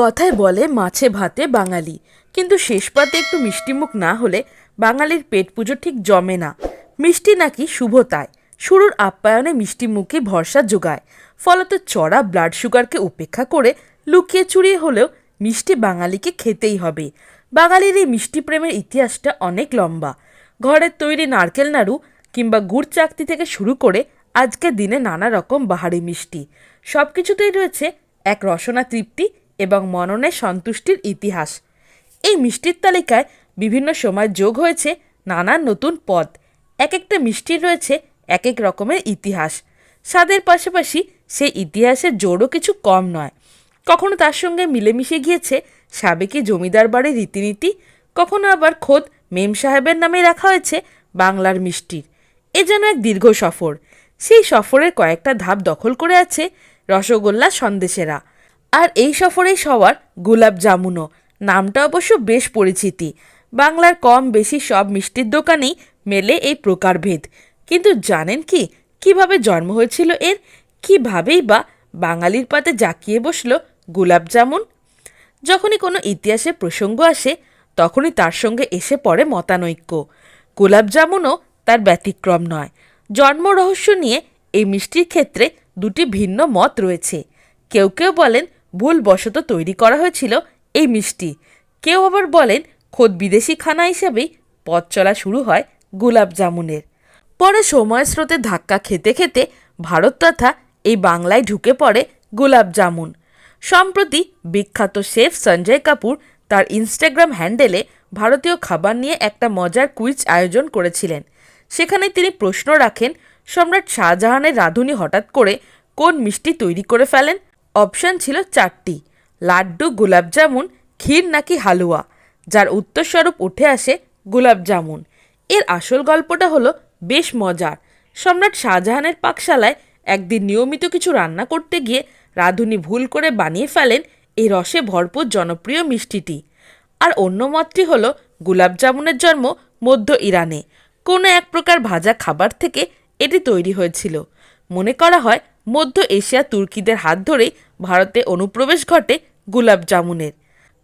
কথায় বলে মাছে ভাতে বাঙালি। কিন্তু শেষ পাতে একটু মিষ্টিমুখ না হলে বাঙালির পেট পুজো ঠিক জমে না। মিষ্টি নাকি শুভতায় শুরুর আপ্যায়নে মিষ্টি মুখে ভরসা যোগায়। ফলত চড়া ব্লাড সুগারকে উপেক্ষা করে লুকিয়ে চুরিয়ে হলেও মিষ্টি বাঙালিকে খেতেই হবে। বাঙালির এই মিষ্টি প্রেমের ইতিহাসটা অনেক লম্বা। ঘরের তৈরি নারকেল নাড়ু কিংবা গুড় চাকতি থেকে শুরু করে আজকের দিনে নানা রকম বাহারি মিষ্টি। সব কিছুতেই রয়েছে এক রসনা তৃপ্তি এবং মননে সন্তুষ্টির ইতিহাস। এই মিষ্টির তালিকায় বিভিন্ন সময় যোগ হয়েছে নানান নতুন পদ। এক একটা মিষ্টির রয়েছে এক এক রকমের ইতিহাস। স্বাদের পাশাপাশি সেই ইতিহাসের জোরও কিছু কম নয়। কখনো তার সঙ্গে মিলেমিশে গিয়েছে সাবেকি জমিদার বাড়ির রীতিনীতি, কখনো আবার খোদ মেম সাহেবের নামে রাখা হয়েছে বাংলার মিষ্টির। এ যেন এক দীর্ঘ সফর। সেই সফরের কয়েকটা ধাপ দখল করে আছে রসগোল্লা সন্দেশেরা। আর এই সফরেই সবার গোলাপ জামুনও। নামটা অবশ্য বেশ পরিচিতি। বাংলার কম বেশি সব মিষ্টির দোকানেই মেলে এই প্রকারভেদ। কিন্তু জানেন কি? কীভাবে জন্ম হয়েছিল এর? কিভাবেই বা বাঙালির পাতে জাকিয়ে বসল গোলাপ জামুন? যখনই কোনো ইতিহাসে প্রসঙ্গ আসে, তখনই তার সঙ্গে এসে পড়ে মতানৈক্য। গোলাপ জামুনও তার ব্যতিক্রম নয়। জন্ম রহস্য নিয়ে এই মিষ্টির ক্ষেত্রে দুটি ভিন্ন মত রয়েছে। কেউ কেউ বলেন ভুলবশত তৈরি করা হয়েছিল এই মিষ্টি। কেউ আবার বলেন, খোদ বিদেশি খানা হিসেবেই পথ চলা শুরু হয় গোলাপ জামুনের। পরে সময় স্রোতে ধাক্কা খেতে খেতে ভারত তথা এই বাংলায় ঢুকে পড়ে গোলাপ জামুন। সম্প্রতি বিখ্যাত শেফ সঞ্জয় কাপুর তার ইনস্টাগ্রাম হ্যান্ডেলে ভারতীয় খাবার নিয়ে একটা মজার কুইজ আয়োজন করেছিলেন। সেখানে তিনি প্রশ্ন রাখেন, সম্রাট শাহজাহানের রাঁধুনি হঠাৎ করে কোন মিষ্টি তৈরি করে ফেলেন? অপশন ছিল চারটি, লাড্ডু, গোলাপজামুন, ক্ষীর নাকি হালুয়া, যার উত্তরস্বরূপ উঠে আসে গোলাপ জামুন এর আসল গল্পটা হলো বেশ মজার। সম্রাট শাহজাহানের পাকশালায় একদিন নিয়মিত কিছু রান্না করতে গিয়ে রাঁধুনি ভুল করে বানিয়ে ফেলেন এই রসে ভরপুর জনপ্রিয় মিষ্টিটি। আর অন্য মতটি হলো গোলাপ জামুনের জন্ম মধ্য ইরানে। কোনো এক প্রকার ভাজা খাবার থেকে এটি তৈরি হয়েছিল। মনে করা হয় মধ্য এশিয়া তুর্কিদের হাত ধরেই ভারতে অনুপ্রবেশ ঘটে গোলাপ জামুনের।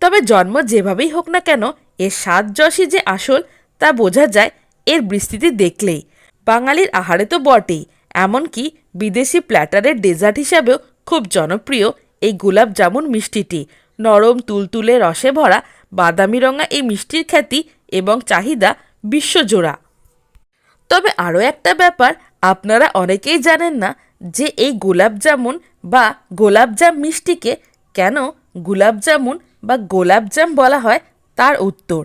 তবে জন্ম যেভাবেই হোক না কেন এর স্বাদ যশই যে আসল তা বোঝা যায় এর বিস্তৃতি দেখলেই। বাঙালির আহারে তো বটেই, এমনকি বিদেশি প্ল্যাটারের ডেজার্ট হিসাবেও খুব জনপ্রিয় এই গোলাপ জামুন মিষ্টিটি। নরম তুলতুলে রসে ভরা, বাদামি রঙা এই মিষ্টির খ্যাতি এবং চাহিদা বিশ্বজোড়া। তবে আরও একটা ব্যাপার, আপনারা অনেকেই জানেন না যে এই গোলাপ জামুন বা গোলাপজাম মিষ্টিকে কেন গোলাপ জামুন বা গোলাপজাম বলা হয় তার উত্তর।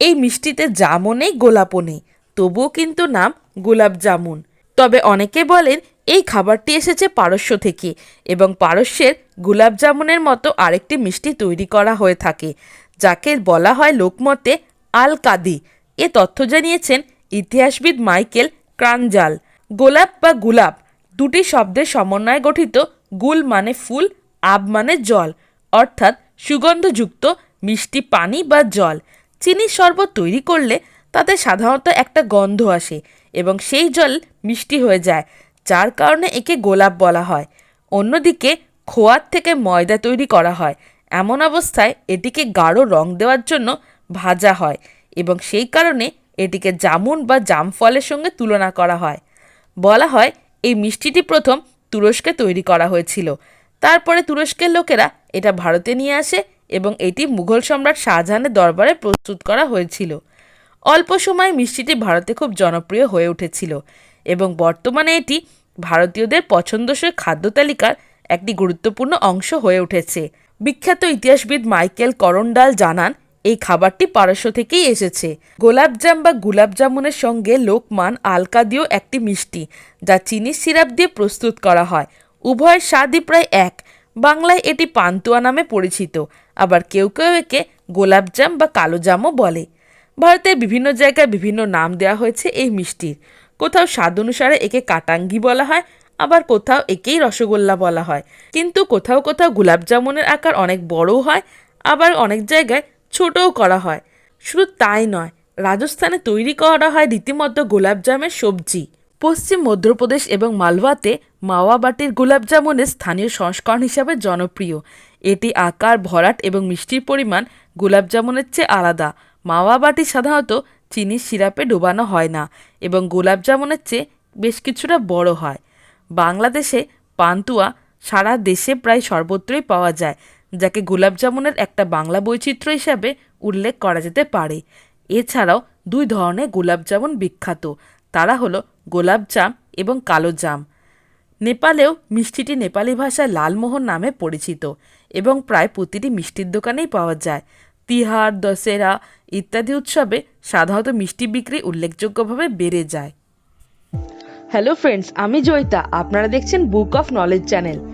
এই মিষ্টিতে জামও নেই, গোলাপও নেই, তবুও কিন্তু নাম গোলাপ জামুন তবে অনেকে বলেন এই খাবারটি এসেছে পারস্য থেকে এবং পারস্যের গোলাপ জামুনের মতো আরেকটি মিষ্টি তৈরি করা হয়ে থাকে, যাকে বলা হয় লোকমতে আল কাদি এ তথ্য জানিয়েছেন ইতিহাসবিদ মাইকেল ক্রানজাল। গোলাপ বা গুলাব দুটি শব্দের সমন্বয়ে গঠিত গুল মানে ফুল, আব মানে জল, অর্থাৎ সুগন্ধযুক্ত মিষ্টি পানি বা জল। চিনির শরবত তৈরি করলে তাতে সাধারণত একটা গন্ধ আসে এবং সেই জল মিষ্টি হয়ে যায়, যার কারণে একে গোলাপ বলা হয়। অন্যদিকে খোয়ার থেকে ময়দা তৈরি করা হয়। এমন অবস্থায় এটিকে গাঢ় রং দেওয়ার জন্য ভাজা হয় এবং সেই কারণে এটিকে জামুন বা জামফলের সঙ্গে তুলনা করা হয়। বলা হয় এই মিষ্টিটি প্রথম তুরস্কে তৈরি করা হয়েছিল। তারপরে তুরস্কের লোকেরা এটা ভারতে নিয়ে আসে এবং এটি মুঘল সম্রাট শাহজাহানের দরবারে প্রস্তুত করা হয়েছিল। অল্প সময়ে মিষ্টিটি ভারতে খুব জনপ্রিয় হয়ে উঠেছিল এবং বর্তমানে এটি ভারতীয়দের পছন্দসই খাদ্য তালিকার একটি গুরুত্বপূর্ণ অংশ হয়ে উঠেছে। বিখ্যাত ইতিহাসবিদ মাইকেল করন্ডাল জানান এই খাবারটি পারস্য থেকেই এসেছে। গোলাপজাম বা গুলাবজামুনের সঙ্গে লোকমান আলকা দিয়েও একটি মিষ্টি, যা চিনির সিরাপ দিয়ে প্রস্তুত করা হয়। উভয়ের স্বাদই প্রায় এক। বাংলায় এটি পান্তুয়া নামে পরিচিত। আবার কেউ কেউ একে গোলাপজাম বা কালোজামও বলে। ভারতের বিভিন্ন জায়গায় বিভিন্ন নাম দেওয়া হয়েছে এই মিষ্টির। কোথাও স্বাদ অনুসারে একে কাটাঙ্গি বলা হয়, আবার কোথাও একেই রসগোল্লা বলা হয়। কিন্তু কোথাও কোথাও গোলাপজামুনের আকার অনেক বড়ও হয়, আবার অনেক জায়গায় ছোটও করা হয়। শুধু তাই নয়, রাজস্থানে তৈরি করা হয় রীতিমতো গোলাপজামের সবজি। পশ্চিম মধ্যপ্রদেশ এবং মালওয়াতে মাওয়া বাটির গোলাপজামুনের স্থানীয় সংস্করণ হিসাবে জনপ্রিয়। এটি আকার, ভরাট এবং মিষ্টির পরিমাণ গোলাপ জামুনের চেয়ে আলাদা। মাওয়া বাটি সাধারণত চিনির সিরাপে ডোবানো হয় না এবং গোলাপ জামুনের চেয়ে বেশ কিছুটা বড় হয়। বাংলাদেশে পান্তুয়া সারা দেশে প্রায় সর্বত্রই পাওয়া যায়। যাকে গোলাপ জামুনের একটা বাংলা বৈচিত্র্য হিসাবে উল্লেখ করা যেতে পারে। এছাড়াও দুই ধরনের গোলাপ জামুন বিখ্যাত। তারা হলো গোলাপ জাম এবং কালো জাম। নেপালেও মিষ্টিটি নেপালি ভাষায় লালমোহন নামে পরিচিত এবং প্রায় প্রতিটি মিষ্টির দোকানেই পাওয়া যায়। তিহার, দশেরা ইত্যাদি উৎসবে সাধারণত মিষ্টি বিক্রি উল্লেখযোগ্যভাবে বেড়ে যায়। হ্যালো ফ্রেন্ডস আমি জয়িতা। আপনারা দেখছেন বুক অফ নলেজ চ্যানেল